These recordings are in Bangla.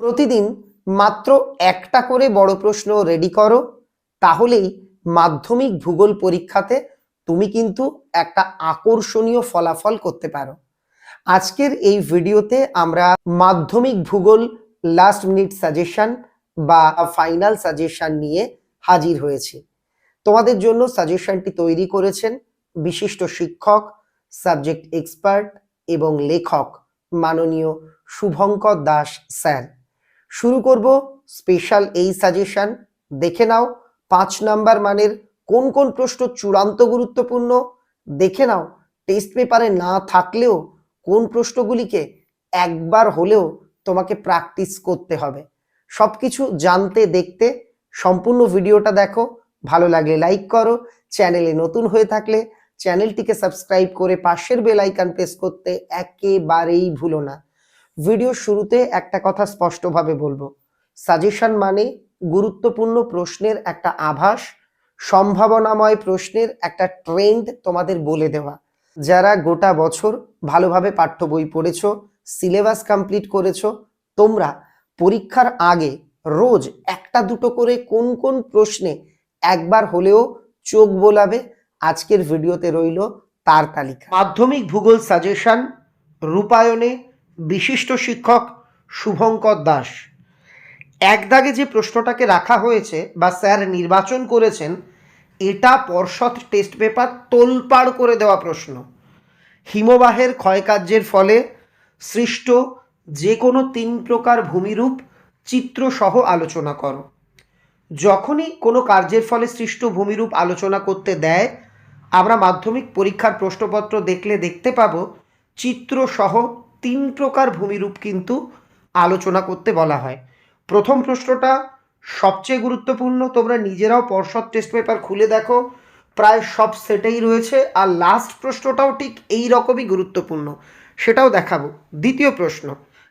প্রতিদিন মাত্র একটা করে বড় প্রশ্ন রেডি করো, তাহলেই মাধ্যমিক ভূগোল পরীক্ষাতে তুমি কিন্তু একটা আকর্ষণীয় ফলাফল করতে পারো। আজকের এই ভিডিওতে আমরা মাধ্যমিক ভূগোল লাস্ট মিনিট সাজেশন বা ফাইনাল সাজেশন নিয়ে হাজির হয়েছি। তোমাদের জন্য সাজেশনটি তৈরি করেছেন বিশিষ্ট শিক্ষক সাবজেক্ট এক্সপার্ট এবং লেখক মাননীয় শুভঙ্কর দাস স্যার। শুরু করব স্পেশাল এই সাজেশন দেখে নাও পাঁচ নাম্বার মানের কোন কোন প্রশ্ন চূড়ান্ত গুরুত্বপূর্ণ। দেখে নাও টেস্ট পেপারে না থাকলেও কোন প্রশ্নগুলিকে একবার হলেও তোমাকে প্র্যাকটিস করতে হবে। সব কিছু জানতে দেখতে সম্পূর্ণ ভিডিওটা দেখো। ভালো লাগলে লাইক করো। চ্যানেলে নতুন হয়ে থাকলে চ্যানেলটিকে সাবস্ক্রাইব করে পাশের বেল আইকন প্রেস করতে একেবারেই ভুলো না। ভিডিও শুরুতে একটা কথা স্পষ্টভাবে বলব। সাজেশন মানে গুরুত্বপূর্ণ প্রশ্নের একটা আভাস, সম্ভাবনাময় প্রশ্নের একটা ট্রেন্ড তোমাদের বলে দেওয়া। যারা গোটা বছর ভালোভাবে পাঠ্য বই পড়েছ সিলেবাস কমপ্লিট করেছ, তোমরা পরীক্ষার আগে রোজ একটা দুটো করে কোন কোন প্রশ্নে একবার হলেও চোখ বোলাবে, আজকের ভিডিওতে রইল তার তালিকা। মাধ্যমিক ভূগোল সাজেশন রূপায়ণে বিশিষ্ট শিক্ষক শুভঙ্কর দাস। এক দাগে যে প্রশ্নটাকে রাখা হয়েছে বা স্যার নির্বাচন করেছেন, এটা পর্ষদ টেস্ট পেপার তোলপাড় করে দেওয়া প্রশ্ন। হিমবাহের ক্ষয়কার্যের ফলে সৃষ্ট যে কোনো তিন প্রকার ভূমিরূপ চিত্রসহ আলোচনা করো। যখনই কোনো কার্যের ফলে সৃষ্ট ভূমিরূপ আলোচনা করতে দেয়, আমরা মাধ্যমিক পরীক্ষার প্রশ্নপত্র দেখলে দেখতে পাবো, চিত্রসহ তিন প্রকার ভূমিরূপ কিন্তু আলোচনা করতে বলা হয়। প্রথম প্রশ্নটা, সবচেয়ে গুরুত্বপূর্ণ, তোমরা নিজেরাও পর্ষদ টেস্ট পেপার খুলে দেখো, প্রায় সব সেটেই রয়েছে, আর লাস্ট প্রশ্নটাও ঠিক এই রকমই গুরুত্বপূর্ণ, সেটাও দেখাবো। দ্বিতীয় প্রশ্ন,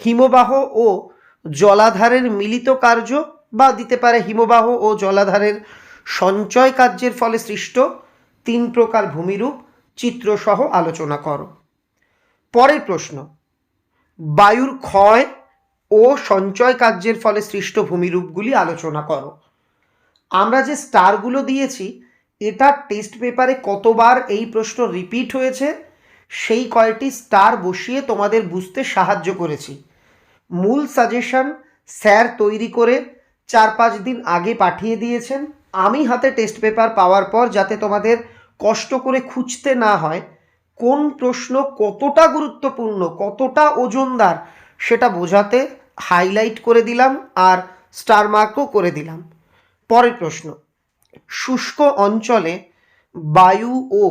হিমবাহ ও জলাধারের মিলিত কার্য বা দিতে পারে হিমবাহ ও জলাধারের সঞ্চয় কার্যের ফলে সৃষ্ট তিন প্রকার ভূমিরূপ, চিত্রসহ আলোচনা করো। পরের প্রশ্ন বায়ুর ক্ষয় ও সঞ্চয় কার্যের ফলে সৃষ্ট ভূমিরূপগুলি আলোচনা করো। আমরা যে স্টারগুলো দিয়েছি এটা টেস্ট পেপারে কতবার এই প্রশ্ন রিপিট হয়েছে, সেই কয়টি স্টার বসিয়ে তোমাদের বুঝতে সাহায্য করেছি। মূল সাজেশন স্যার তৈরি করে চার পাঁচ দিন আগে পাঠিয়ে দিয়েছেন। আমি হাতে টেস্ট পেপার পাওয়ার পর যাতে তোমাদের কষ্ট করে খুঁজতে না হয় কোন প্রশ্ন কতটা গুরুত্বপূর্ণ, কতটা ওজনদার, সেটা বোঝাতে হাইলাইট করে দিলাম আর স্টার মার্কও করে দিলাম। পরের প্রশ্ন, শুষ্ক অঞ্চলে বায়ু ও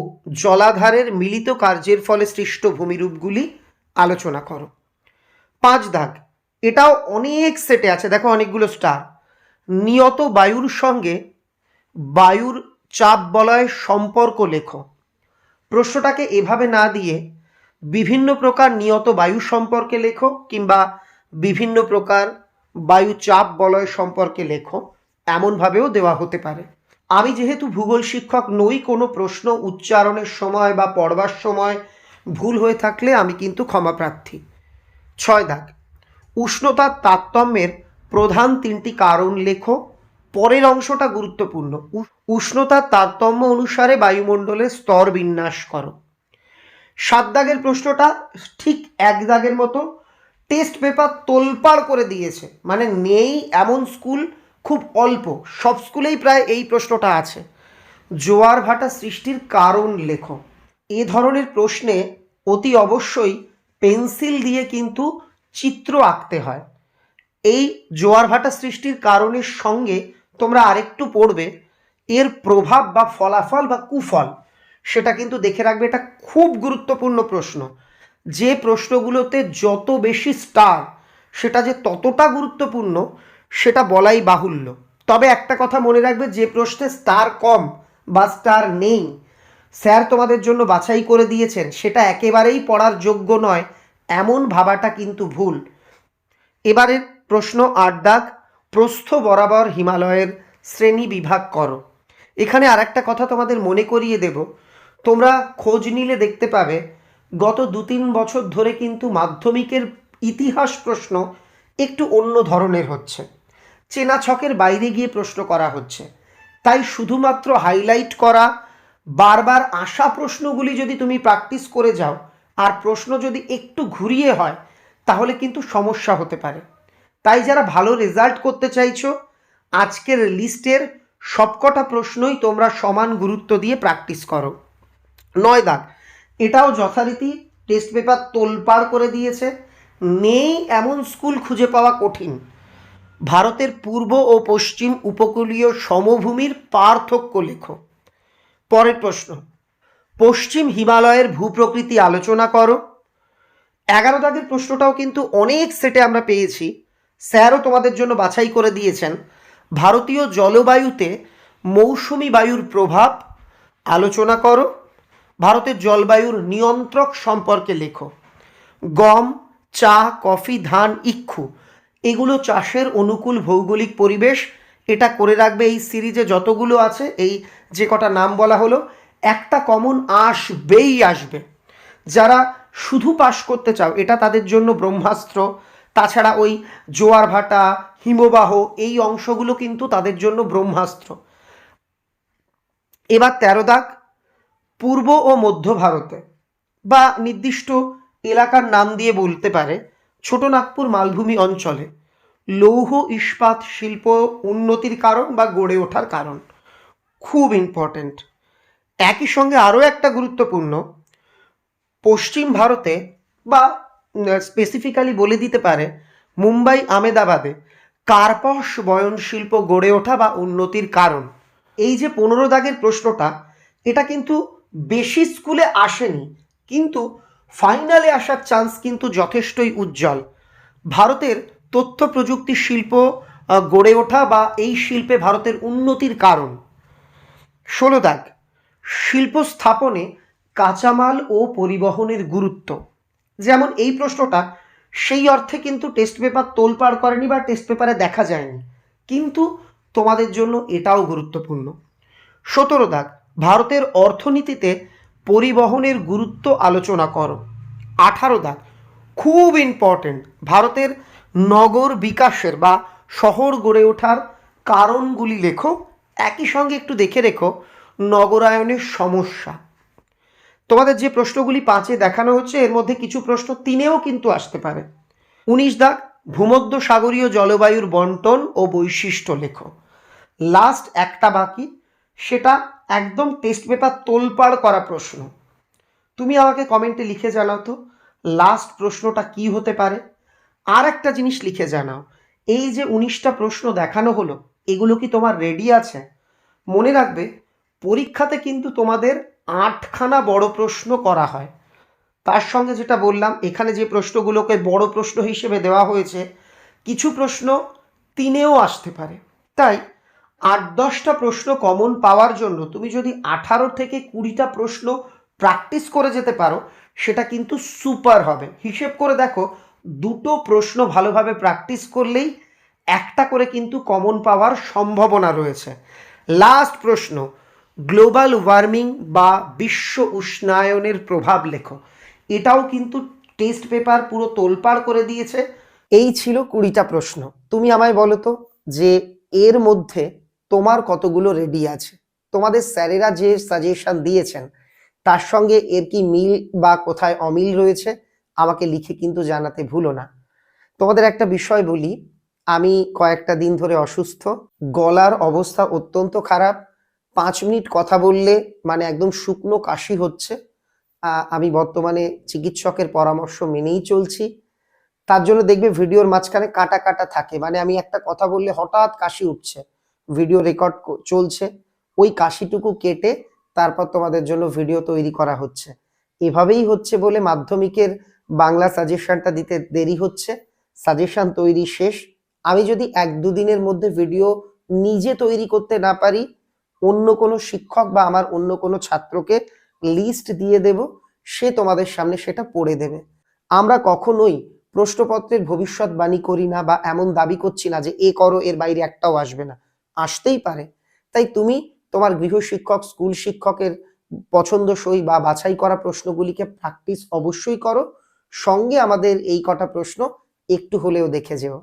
জলাধারের মিলিত কার্যের ফলে সৃষ্ট ভূমিরূপগুলি আলোচনা করো। পাঁচ দাগ, এটাও অনেক সেটে আছে, দেখো অনেকগুলো স্টার নিয়ত বায়ুর সঙ্গে বায়ুর চাপ বলয়ের সম্পর্ক লেখো। প্রশ্নটাকে এভাবে না দিয়ে বিভিন্ন প্রকার নিয়ত বায়ু সম্পর্কে লেখো কিংবা বিভিন্ন প্রকার বায়ু চাপ বলয় সম্পর্কে লেখো, এমনভাবেও দেওয়া হতে পারে। আমি যেহেতু ভূগোল শিক্ষক নই, কোনো প্রশ্ন উচ্চারণের সময় বা পড়বার সময় ভুল হয়ে থাকলে আমি কিন্তু ক্ষমাপ্রার্থী ছয় দাগ, উষ্ণতার তারতম্যের প্রধান তিনটি কারণ লেখো। পরের অংশটা গুরুত্বপূর্ণ। উষ্ণতার তারতম্য অনুসারে বায়ুমণ্ডলের স্তর বিন্যাস করো। সাত দাগের প্রশ্নটা ঠিক এক দাগের মতো টেস্ট পেপার তোলপাড় করে দিয়েছে। মানে নেই এমন স্কুল খুব অল্প। সব স্কুলেই প্রায় এই প্রশ্নটা আছে। জোয়ার ভাটা সৃষ্টির কারণ লেখো। এ ধরনের প্রশ্নে অতি অবশ্যই পেন্সিল দিয়ে কিন্তু চিত্র আঁকতে হয়। এই জোয়ার ভাটা সৃষ্টির কারণের সঙ্গে তোমরা আরেকটু পড়বে, এর প্রভাব বা ফলাফল বা কুফল, সেটা কিন্তু দেখে রাখবে, এটা খুব গুরুত্বপূর্ণ প্রশ্ন। যে প্রশ্নগুলোতে যত বেশি স্টার সেটা যে ততটা গুরুত্বপূর্ণ, সেটা বলাই বাহুল্য। তবে একটা কথা মনে রাখবে, যে প্রশ্নে স্টার কম বা স্টার নেই, স্যার তোমাদের জন্য বাছাই করে দিয়েছেন, সেটা একেবারেই পড়ার যোগ্য নয়, এমন ভাবাটা কিন্তু ভুল। এবারের প্রশ্ন আট প্রস্থ বরাবর হিমালয়ের শ্রেণি বিভাগ করো। এখানে আরেকটা কথা তোমাদের মনে করিয়ে দেব। তোমরা খোঁজ নিলে দেখতে পাবে, গত দু তিন বছর ধরে কিন্তু মাধ্যমিকের ইতিহাস প্রশ্ন একটু অন্য ধরনের হচ্ছে। চেনা ছকের বাইরে গিয়ে প্রশ্ন করা হচ্ছে। তাই শুধুমাত্র হাইলাইট করা, বারবার আসা প্রশ্নগুলি যদি তুমি প্র্যাকটিস করে যাও, আর প্রশ্ন যদি একটু ঘুরিয়ে হয়, তাহলে কিন্তু সমস্যা হতে পারে। তাই যারা ভালো রেজাল্ট করতে চাইছো, আজকের লিস্টের সবকটা প্রশ্নই তোমরা সমান গুরুত্ব দিয়ে প্র্যাকটিস করো। নয় দাগ, এটাও যথারীতি টেস্ট পেপার তোলপাড় করে দিয়েছে। নেই এমন স্কুল খুঁজে পাওয়া কঠিন। ভারতের পূর্ব ও পশ্চিম উপকূলীয় সমভূমির পার্থক্য লেখো। পরের প্রশ্ন, পশ্চিম হিমালয়ের ভূপ্রকৃতি আলোচনা করো। এগারো দাগের প্রশ্নটাও কিন্তু অনেক সেটে আমরা পেয়েছি। স্যারও তোমাদের জন্য বাছাই করে দিয়েছেন। ভারতীয় জলবায়ুতে মৌসুমি বায়ুর প্রভাব, আলোচনা করো। ভারতের জলবায়ুর নিয়ন্ত্রক সম্পর্কে লেখো। গম, চা, কফি, ধান, ইক্ষু, এগুলো চাষের অনুকূল ভৌগোলিক পরিবেশ। এটা করে রাখবে এই সিরিজে যতগুলো আছে, এই যে কটা নাম বলা হলো, একটা কমন আসবেই আসবে। যারা শুধু পাশ করতে চাও, এটা তাদের জন্য ব্রহ্মাস্ত্র তাছাড়া ওই জোয়ার ভাটা, হিমবাহ, এই অংশগুলো কিন্তু তাদের জন্য ব্রহ্মাস্ত্র। এবার তেরো দাগ, পূর্ব ও মধ্য ভারতে বা নির্দিষ্ট এলাকার নাম দিয়ে বলতে পারে ছোট নাগপুর মালভূমি অঞ্চলে লৌহ ইস্পাত শিল্প উন্নতির কারণ বা গড়ে ওঠার কারণ। খুব ইম্পর্ট্যান্ট একই সঙ্গে আরও একটা গুরুত্বপূর্ণ, পশ্চিম ভারতে বা স্পেসিফিক্যালি বলে দিতে পারে, মুম্বাই, আমেদাবাদে কার্পস বয়ন শিল্প গড়ে ওঠা বা উন্নতির কারণ। এই যে পনেরো দাগের প্রশ্নটা, এটা কিন্তু বেশি স্কুলে আসেনি, কিন্তু ফাইনালে আসার চান্স কিন্তু যথেষ্টই উজ্জ্বল। ভারতের তথ্য প্রযুক্তি শিল্প গড়ে ওঠা বা এই শিল্পে ভারতের উন্নতির কারণ। ষোলো দাগ শিল্প স্থাপনে কাঁচামাল ও পরিবহনের গুরুত্ব। যেমন এই প্রশ্নটা, সেই অর্থে কিন্তু টেস্ট পেপার তোলপাড় করেনি বা টেস্ট পেপারে দেখা যায়নি। কিন্তু তোমাদের জন্য এটাও গুরুত্বপূর্ণ। সতেরো দাগ, ভারতের অর্থনীতিতে পরিবহনের গুরুত্ব আলোচনা করো। আঠারো দাগ, খুব ইম্পর্টেন্ট ভারতের নগর বিকাশের বা শহর গড়ে ওঠার কারণগুলি লেখো। একই সঙ্গে একটু দেখে রেখো, নগরায়নের সমস্যা। তোমাদের যে প্রশ্নগুলি পাঁচে দেখানো হচ্ছে, এর মধ্যে কিছু প্রশ্ন তিনেও কিন্তু আসতে পারে। উনিশ দাগ, ভূমধ্য সাগরীয় জলবায়ুর বন্টন ও বৈশিষ্ট্য লেখো। লাস্ট একটা বাকি, সেটা একদম টেস্ট পেপার তোলপাড় করা প্রশ্ন। তুমি আমাকে কমেন্টে লিখে জানাও তো, লাস্ট প্রশ্নটা কি হতে পারে? আর একটা জিনিস লিখে জানাও, এই যে উনিশটা প্রশ্ন দেখানো হলো, এগুলো কি তোমার রেডি আছে? মনে রাখবে, পরীক্ষাতে কিন্তু তোমাদের আটখানা বড় প্রশ্ন করা হয়। তার সঙ্গে যেটা বললাম, এখানে যে প্রশ্নগুলোকে বড় প্রশ্ন হিসেবে দেওয়া হয়েছে, কিছু প্রশ্ন তিনেও আসতে পারে। তাই আট দশটা প্রশ্ন কমন পাওয়ার জন্য তুমি যদি আঠারো থেকে কুড়িটা প্রশ্ন প্র্যাকটিস করে যেতে পারো, সেটা কিন্তু সুপার হবে। হিসেব করে দেখো, দুটো প্রশ্ন ভালোভাবে প্র্যাকটিস করলেই একটা করে কিন্তু কমন পাওয়ার সম্ভাবনা রয়েছে। লাস্ট প্রশ্ন গ্লোবাল ওয়ার্মিং বা বিশ্ব উষ্ণায়নের প্রভাব লেখো। এটাও কিন্তু টেস্ট পেপার পুরো তোলপাড় করে দিয়েছে। এই ছিল কুড়িটা প্রশ্ন। তুমি আমায় বলো তো যে এর মধ্যে তোমার কতগুলো রেডি আছে? তোমাদের স্যারেরা যে সাজেশন দিয়েছেন, তার সঙ্গে এর কি মিল বা কোথায় অমিল রয়েছে, আমাকে লিখে কিন্তু জানাতে ভুলো না। তোমাদের একটা বিষয় বলি। আমি কয়েকটা দিন ধরে অসুস্থ। গলার অবস্থা অত্যন্ত খারাপ। পাঁচ মিনিট কথা বললে মানে একদম শুকনো কাশি হচ্ছে। আমি বর্তমানে চিকিৎসকের পরামর্শ মেনেই চলছি। তার জন্য দেখবে ভিডিওর মাঝখানে কাটা কাটা থাকে। মানে আমি একটা কথা বললে হঠাৎ কাশি উঠছে। ভিডিও রেকর্ড চলছে। ওই কাশিটুকু কেটে তারপর তোমাদের জন্য ভিডিও তৈরি করা হচ্ছে। এভাবেই হচ্ছে বলে মাধ্যমিকের বাংলা সাজেশনটা দিতে দেরি হচ্ছে। সাজেশন তৈরি শেষ। আমি যদি এক দুদিনের মধ্যে ভিডিও নিজে তৈরি করতে না পারি অন্য কোনো শিক্ষক বা আমার অন্য কোনো ছাত্রকে লিস্ট দিয়ে দেব, সে তোমাদের সামনে সেটা পড়ে দেবে। আমরা কখনোই প্রশ্নপত্রের ভবিষ্যৎবাণী করি না বা এমন দাবি করছি না যে এ করো, এর বাইরে একটাও আসবে না। আসতেই পারে। তাই তুমি তোমার গৃহশিক্ষক স্কুল শিক্ষকের পছন্দসই বা বাছাই করা প্রশ্নগুলিকে প্র্যাকটিস অবশ্যই করো। সঙ্গে আমাদের এই কটা প্রশ্ন একটু হলেও দেখে যেও।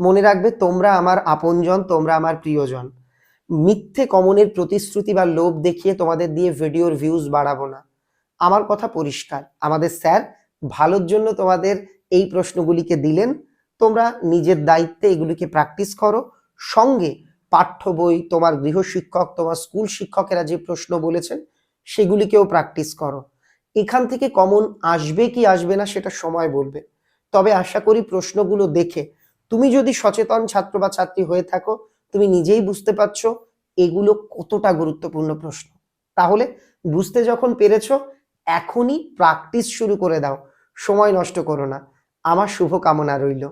মনে রাখবে তোমরা আমার আপনজন, তোমরা আমার প্রিয়জন। মিথ্যে কমনের প্রতিশ্রুতি বা লোভ দেখিয়ে তোমাদের দিয়ে ভিডিওর ভিউজ বাড়াবো না। আমার কথা পরিষ্কার। আমাদের স্যার ভালোর জন্য তোমাদের এই প্রশ্নগুলিকে দিলেন। তোমরা নিজের দায়িত্বে এগুলিকে প্র্যাকটিস করো। সঙ্গে পাঠ্য বই, তোমার গৃহশিক্ষক, তোমার স্কুল শিক্ষকেরা যে প্রশ্ন বলেছেন, সেগুলিকেও প্র্যাকটিস করো। এখান থেকে কমন আসবে কি আসবে না সেটা সময় বলবে। তবে আশা করি প্রশ্নগুলো দেখে তুমি যদি সচেতন ছাত্র বা ছাত্রী হয়ে থাকো তুমি নিজেই বুঝতে পারছ এগুলো কতটা গুরুত্বপূর্ণ প্রশ্ন। তাহলে বুঝতে যখন পেরেছ, এখনই প্র্যাকটিস শুরু করে দাও। সময় নষ্ট করো না। আমার শুভকামনা রইল।